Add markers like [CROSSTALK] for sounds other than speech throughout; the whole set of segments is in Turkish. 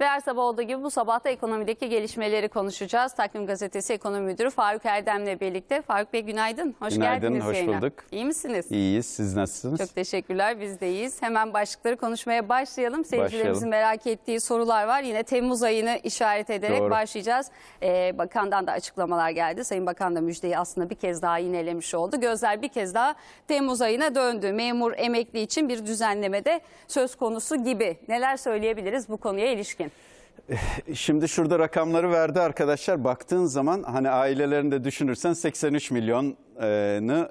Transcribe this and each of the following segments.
Ve her sabah olduğu gibi bu sabah da ekonomideki gelişmeleri konuşacağız. Takvim Gazetesi Ekonomi Müdürü Faruk Erdem'le birlikte. Faruk Bey günaydın. Hoş Günaydın, geldiniz hoş yayına. bulduk. İyi misiniz? İyiyiz. Siz nasılsınız? Çok teşekkürler. Biz de iyiyiz. Hemen başlıkları konuşmaya başlayalım. Seyircilerimizin Başlayalım. merak ettiği sorular var. Yine Temmuz ayını işaret ederek Doğru. başlayacağız. Ee, bakandan da açıklamalar geldi. Sayın Bakan da müjdeyi aslında bir kez daha yinelemiş oldu. Gözler bir kez daha Temmuz ayına döndü. Memur emekli için bir düzenleme de söz konusu gibi. Neler söyleyebiliriz bu konuya ilişkin? [LAUGHS] Şimdi şurada rakamları verdi arkadaşlar. Baktığın zaman hani ailelerini de düşünürsen 83 milyonu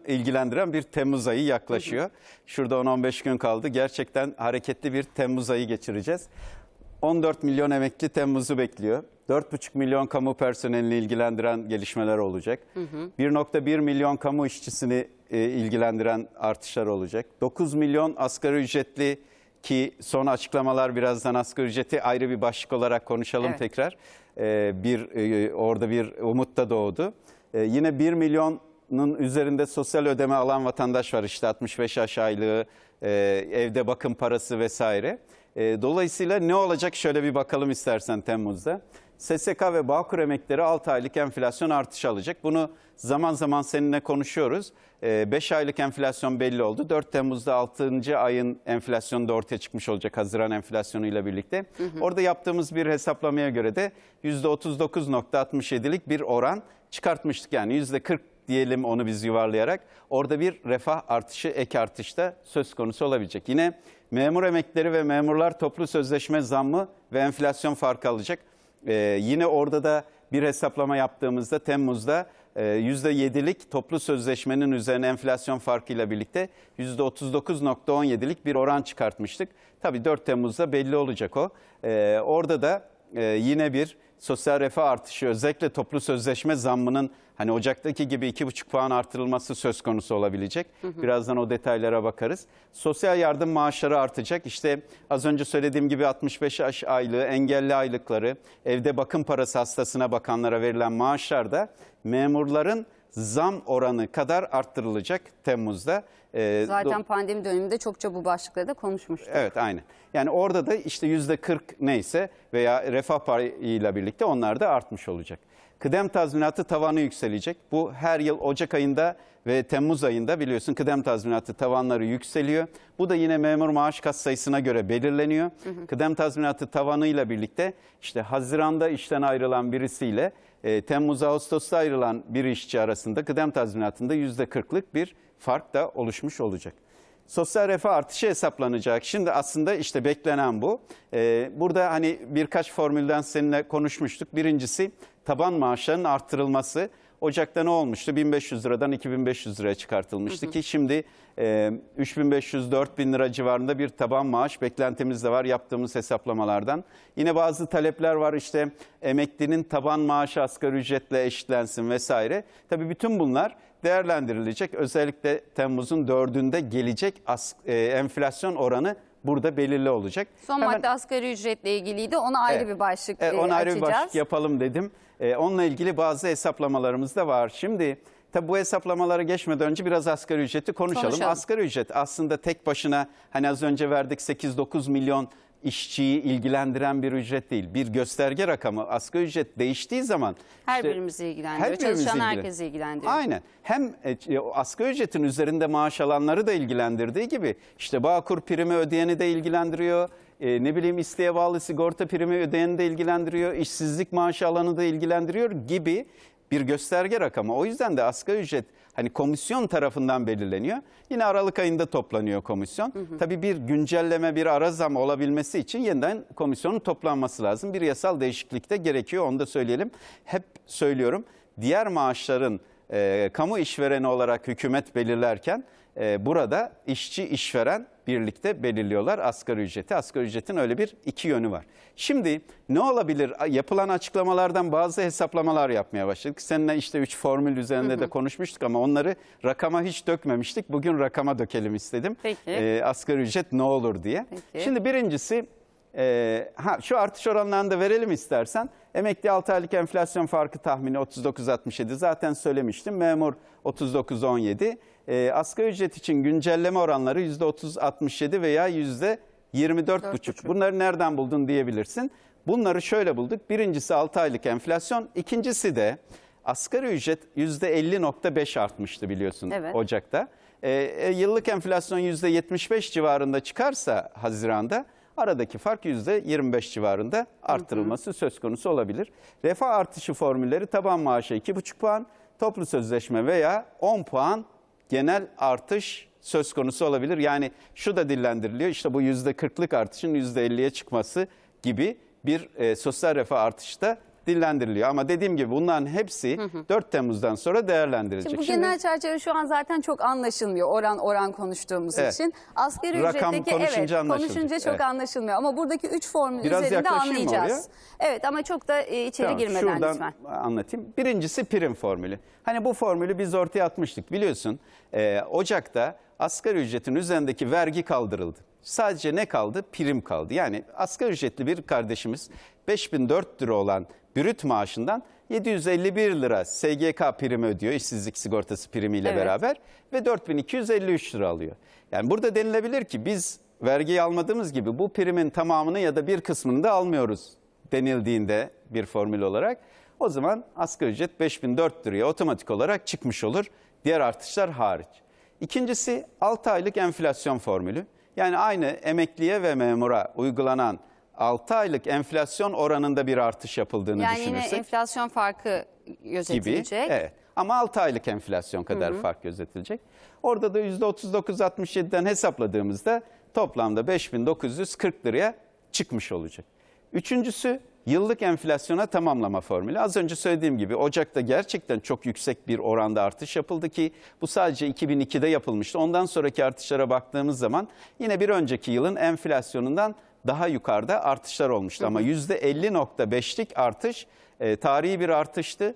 ilgilendiren bir Temmuz ayı yaklaşıyor. Şurada 10-15 gün kaldı. Gerçekten hareketli bir Temmuz ayı geçireceğiz. 14 milyon emekli Temmuz'u bekliyor. 4,5 milyon kamu personelini ilgilendiren gelişmeler olacak. 1,1 milyon kamu işçisini e, ilgilendiren artışlar olacak. 9 milyon asgari ücretli ki son açıklamalar birazdan asgari ücreti ayrı bir başlık olarak konuşalım Evet. tekrar. E, bir e, orada bir umut da doğdu. E, yine 1 milyonun üzerinde sosyal ödeme alan vatandaş var işte 65 yaş aylığı, e, evde bakım parası vesaire. E, dolayısıyla ne olacak şöyle bir bakalım istersen Temmuz'da. SSK ve Bağkur emekleri 6 aylık enflasyon artışı alacak. Bunu zaman zaman seninle konuşuyoruz. 5 aylık enflasyon belli oldu. 4 Temmuz'da 6. ayın enflasyonu da ortaya çıkmış olacak Haziran enflasyonuyla birlikte. Orada yaptığımız bir hesaplamaya göre de %39.67'lik bir oran çıkartmıştık. Yani %40 diyelim onu biz yuvarlayarak orada bir refah artışı ek artışta söz konusu olabilecek. Yine memur emekleri ve memurlar toplu sözleşme zammı ve enflasyon farkı alacak. Ee, yine orada da bir hesaplama yaptığımızda Temmuz'da e, %7'lik toplu sözleşmenin üzerine enflasyon farkıyla birlikte %39.17'lik bir oran çıkartmıştık. Tabii 4 Temmuz'da belli olacak o. Ee, orada da e, yine bir sosyal refah artışı özellikle toplu sözleşme zammının hani Ocak'taki gibi 2,5 puan artırılması söz konusu olabilecek. Birazdan o detaylara bakarız. Sosyal yardım maaşları artacak. İşte az önce söylediğim gibi 65 yaş aylığı, engelli aylıkları, evde bakım parası hastasına bakanlara verilen maaşlar da memurların zam oranı kadar arttırılacak Temmuz'da. Ee, Zaten pandemi döneminde çokça bu başlıkları da konuşmuştuk. Evet aynen. Yani orada da işte yüzde 40 neyse veya refah payıyla birlikte onlar da artmış olacak. Kıdem tazminatı tavanı yükselecek. Bu her yıl Ocak ayında ve Temmuz ayında biliyorsun kıdem tazminatı tavanları yükseliyor. Bu da yine memur maaş kat sayısına göre belirleniyor. Kıdem tazminatı tavanıyla birlikte işte Haziran'da işten ayrılan birisiyle e, Temmuz Ağustos'ta ayrılan bir işçi arasında kıdem tazminatında yüzde 40'lık bir fark da oluşmuş olacak. Sosyal refah artışı hesaplanacak. Şimdi aslında işte beklenen bu. Ee, burada hani birkaç formülden seninle konuşmuştuk. Birincisi taban maaşlarının arttırılması. Ocak'ta ne olmuştu? 1500 liradan 2500 liraya çıkartılmıştı ki şimdi e, 3500-4000 lira civarında bir taban maaş beklentimiz de var yaptığımız hesaplamalardan. Yine bazı talepler var işte emeklinin taban maaşı asgari ücretle eşitlensin vesaire. Tabii bütün bunlar değerlendirilecek. Özellikle Temmuz'un 4'ünde gelecek as- e, enflasyon oranı burada belirli olacak. Son Hemen- madde asgari ücretle ilgiliydi. Ona ayrı Evet. bir başlık Evet, e, ona ayrı bir başlık yapalım dedim. Ee, onunla ilgili bazı hesaplamalarımız da var. Şimdi tabii bu hesaplamalara geçmeden önce biraz asgari ücreti konuşalım. Konuşalım. Asgari ücret aslında tek başına hani az önce verdik 8-9 milyon işçiyi ilgilendiren bir ücret değil. Bir gösterge rakamı. Asgari ücret değiştiği zaman Her işte- birimizi ilgilendiriyor. her birimizi Çalışan ilgilen- herkesi ilgilendiriyor. Aynen. Hem e, o asgari ücretin üzerinde maaş alanları da ilgilendirdiği gibi işte Bağkur primi ödeyeni de ilgilendiriyor. E, ne bileyim isteğe bağlı sigorta primi ödeyeni de ilgilendiriyor. işsizlik maaşı alanı da ilgilendiriyor gibi bir gösterge rakamı. O yüzden de asgari ücret hani komisyon tarafından belirleniyor. Yine Aralık ayında toplanıyor komisyon. Tabii bir güncelleme, bir ara zam olabilmesi için yeniden komisyonun toplanması lazım. Bir yasal değişiklik de gerekiyor onu da söyleyelim. Hep söylüyorum diğer maaşların e, kamu işvereni olarak hükümet belirlerken e, burada işçi işveren birlikte belirliyorlar asgari ücreti. Asgari ücretin öyle bir iki yönü var. Şimdi ne olabilir? Yapılan açıklamalardan bazı hesaplamalar yapmaya başladık. Seninle işte üç formül üzerinde de konuşmuştuk ama onları rakama hiç dökmemiştik. Bugün rakama dökelim istedim. Peki. E, asgari ücret ne olur diye. Peki. Şimdi birincisi ee, ha, şu artış oranlarını da verelim istersen. Emekli 6 aylık enflasyon farkı tahmini 39.67 zaten söylemiştim. Memur 39.17. Ee, asgari ücret için güncelleme oranları %30.67 veya %24.5. Bunları nereden buldun diyebilirsin. Bunları şöyle bulduk. Birincisi 6 aylık enflasyon, ikincisi de asgari ücret %50.5 artmıştı biliyorsun Evet. Ocak'ta. E, e, yıllık enflasyon %75 civarında çıkarsa Haziran'da aradaki fark %25 civarında arttırılması söz konusu olabilir. Refah artışı formülleri taban maaşa 2,5 puan, toplu sözleşme veya 10 puan genel artış söz konusu olabilir. Yani şu da dillendiriliyor işte bu %40'lık artışın %50'ye çıkması gibi bir e, sosyal refah artışı da dillendiriliyor. Ama dediğim gibi bunların hepsi 4 Temmuz'dan sonra değerlendirilecek. Şimdi bu Şimdi- genel çerçeve şu an zaten çok anlaşılmıyor oran oran konuştuğumuz Evet. için. Asgari Rakam ücretteki evet konuşunca anlaşılacak. konuşunca çok Evet. anlaşılmıyor ama buradaki 3 formül Biraz üzerinde anlayacağız. Evet ama çok da e, içeri Tamam, girmeden şuradan lütfen. anlatayım. Birincisi prim formülü. Hani bu formülü biz ortaya atmıştık biliyorsun. Ee, Ocak'ta asgari ücretin üzerindeki vergi kaldırıldı. Sadece ne kaldı? Prim kaldı. Yani asgari ücretli bir kardeşimiz 5004 lira olan brüt maaşından 751 lira SGK primi ödüyor işsizlik sigortası primiyle Evet. beraber ve 4253 lira alıyor. Yani burada denilebilir ki biz vergiyi almadığımız gibi bu primin tamamını ya da bir kısmını da almıyoruz denildiğinde bir formül olarak o zaman asgari ücret 5004 liraya otomatik olarak çıkmış olur. Diğer artışlar hariç. İkincisi 6 aylık enflasyon formülü. Yani aynı emekliye ve memura uygulanan 6 aylık enflasyon oranında bir artış yapıldığını Yani yine düşünürsek enflasyon farkı gibi. gözetilecek. Evet. Ama 6 aylık enflasyon kadar fark gözetilecek. Orada da %39.67'den hesapladığımızda toplamda 5940 liraya çıkmış olacak. Üçüncüsü yıllık enflasyona tamamlama formülü. Az önce söylediğim gibi Ocak'ta gerçekten çok yüksek bir oranda artış yapıldı ki bu sadece 2002'de yapılmıştı. Ondan sonraki artışlara baktığımız zaman yine bir önceki yılın enflasyonundan daha yukarıda artışlar olmuştu. Ama %50.5'lik artış e, tarihi bir artıştı.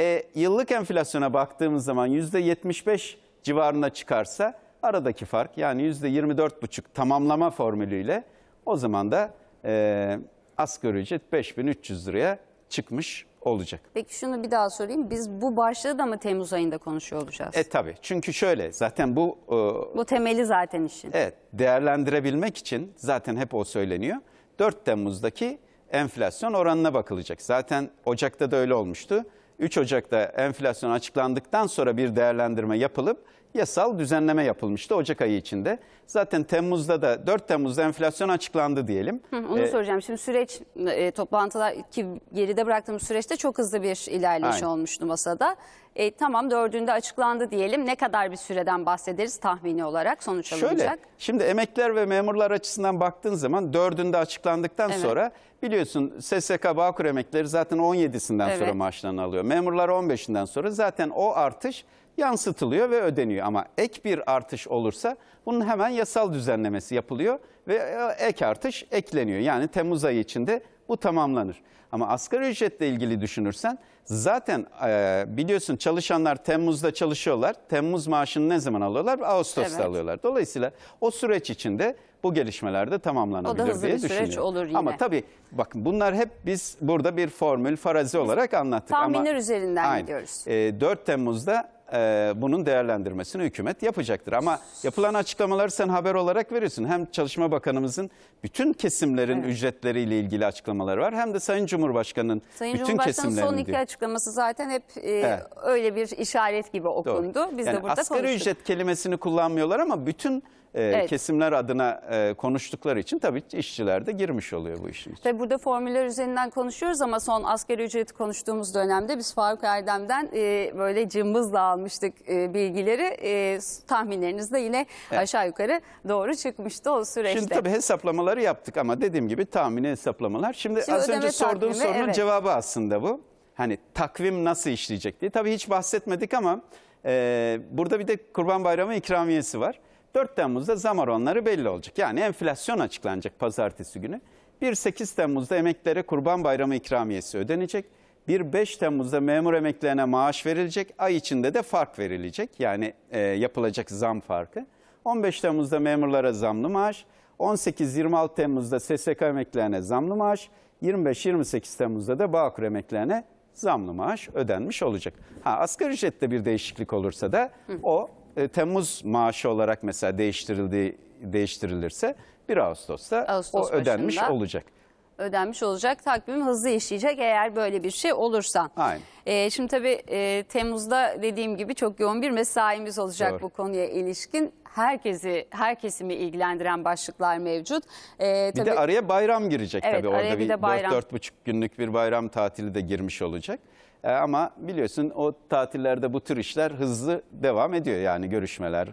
E, yıllık enflasyona baktığımız zaman %75 civarına çıkarsa aradaki fark yani %24,5 tamamlama formülüyle o zaman da e, asgari ücret 5300 liraya çıkmış olacak. Peki şunu bir daha sorayım. Biz bu başlığı da mı Temmuz ayında konuşuyor olacağız? E tabii çünkü şöyle zaten bu e, Bu temeli zaten işin. Evet, değerlendirebilmek için zaten hep o söyleniyor. 4 Temmuz'daki enflasyon oranına bakılacak. Zaten Ocak'ta da öyle olmuştu. 3 Ocak'ta enflasyon açıklandıktan sonra bir değerlendirme yapılıp yasal düzenleme yapılmıştı Ocak ayı içinde. Zaten Temmuz'da da 4 Temmuz'da enflasyon açıklandı diyelim. Hı, Onu E, soracağım. Şimdi süreç e, toplantılar ki geride bıraktığımız süreçte çok hızlı bir ilerleyiş Aynen. olmuştu masada. E, tamam dördünde açıklandı diyelim. Ne kadar bir süreden bahsederiz tahmini olarak sonuç alınacak? Şöyle, şimdi emekliler ve memurlar açısından baktığın zaman dördünde açıklandıktan Evet. sonra biliyorsun SSK Bağkur emeklileri zaten 17'sinden sonra Evet. maaşlarını alıyor. Memurlar 15'inden sonra zaten o artış yansıtılıyor ve ödeniyor. Ama ek bir artış olursa bunun hemen yasal düzenlemesi yapılıyor ve e, ek artış ekleniyor. Yani Temmuz ayı içinde bu tamamlanır. Ama asgari ücretle ilgili düşünürsen zaten e, biliyorsun çalışanlar Temmuz'da çalışıyorlar. Temmuz maaşını ne zaman alıyorlar? Ağustos'ta Evet. alıyorlar. Dolayısıyla o süreç içinde bu gelişmeler de tamamlanabilir O da hızlı diye bir süreç olur yine. Ama tabii bakın bunlar hep biz burada bir formül, farazi olarak anlattık. tahminler Ama, üzerinden Aynen. gidiyoruz. E, 4 Temmuz'da e, bunun değerlendirmesini hükümet yapacaktır. Ama yapılan açıklamaları sen haber olarak veriyorsun. Hem Çalışma Bakanımızın bütün kesimlerin ücretleriyle ilgili açıklamaları var. Hem de Sayın Cumhurbaşkanı'nın Sayın bütün Cumhurbaşkanı'nın son kesimlerin iki diyor. açıklaması zaten hep e, Evet. öyle bir işaret gibi Doğru. okundu. Biz Yani de burada asgari konuştuk. ücret kelimesini kullanmıyorlar ama bütün e, Evet. kesimler adına e, konuştukları için tabii işçiler de girmiş oluyor bu işin içine. Tabii burada formüller üzerinden konuşuyoruz ama son asgari ücreti konuştuğumuz dönemde biz Faruk Erdem'den e, böyle cımbızla almıştık e, bilgileri. E, tahminleriniz de yine aşağı yukarı doğru çıkmıştı o süreçte. Şimdi tabii hesaplamaları yaptık ama dediğim gibi tahmini hesaplamalar. Şimdi, Şimdi az önce sorduğun takvimi, sorunun evet. cevabı aslında bu. Hani takvim nasıl işleyecek diye. Tabii hiç bahsetmedik ama e, burada bir de Kurban Bayramı ikramiyesi var. 4 Temmuz'da zam oranları belli olacak. Yani enflasyon açıklanacak pazartesi günü. 1-8 Temmuz'da emeklilere Kurban Bayramı ikramiyesi ödenecek. 1-5 Temmuz'da memur emeklilerine maaş verilecek. Ay içinde de fark verilecek. Yani e, yapılacak zam farkı. 15 Temmuz'da memurlara zamlı maaş. 18-26 Temmuz'da SSK emeklilerine zamlı maaş. 25-28 Temmuz'da da Bağkur emeklilerine zamlı maaş ödenmiş olacak. Ha, asgari ücrette bir değişiklik olursa da o e, Temmuz maaşı olarak mesela değiştirildiği değiştirilirse 1 Ağustos'ta Ağustos o ödenmiş başında. olacak. ödenmiş olacak. Takvim hızlı işleyecek eğer böyle bir şey olursa. Aynen. Ee, şimdi tabii e, Temmuz'da dediğim gibi çok yoğun bir mesaimiz olacak Doğru. bu konuya ilişkin. Herkesi, her kesimi ilgilendiren başlıklar mevcut. Ee, Bir tabii- de araya bayram girecek Evet, tabii orada bir bir de bayram. 4-4,5 günlük bir bayram tatili de girmiş olacak. Ee, ama biliyorsun o tatillerde bu tür işler hızlı devam ediyor yani görüşmeler,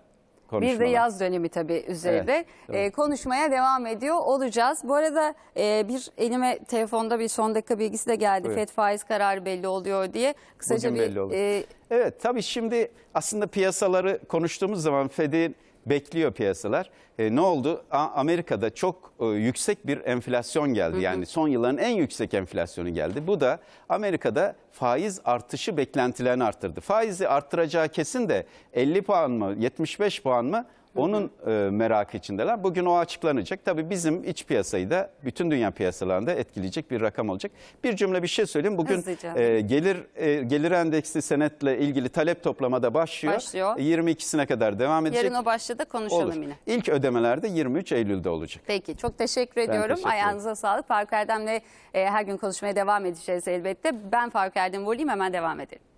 konuşmalar. Bir de yaz dönemi tabii üzerinde. Evet, evet. Ee, konuşmaya devam ediyor olacağız. Bu arada e, bir elime telefonda bir son dakika bilgisi de geldi. Buyurun. FED faiz kararı belli oluyor diye. Kısaca Bugün bir belli olur. e, Evet tabii şimdi aslında piyasaları konuştuğumuz zaman Fed'i bekliyor piyasalar. E, ne oldu? A- Amerika'da çok e, yüksek bir enflasyon geldi. Yani son yılların en yüksek enflasyonu geldi. Bu da Amerika'da faiz artışı beklentilerini arttırdı. Faizi arttıracağı kesin de 50 puan mı 75 puan mı onun e, merakı içindeler. Bugün o açıklanacak. Tabii bizim iç piyasayı da bütün dünya piyasalarında etkileyecek bir rakam olacak. Bir cümle bir şey söyleyeyim. Bugün Hızlıca. e, gelir e, gelir endeksli senetle ilgili talep toplamada başlıyor. Başlıyor. 22'sine kadar devam edecek. yarın o başlığı da konuşalım Olur. yine. İlk ödemelerde 23 Eylül'de olacak. Peki çok teşekkür ediyorum. teşekkür ederim. Ayağınıza sağlık. Faruk Erdem'le e, her gün konuşmaya devam edeceğiz elbette. Ben Faruk Erdem Vurlayayım hemen devam edelim.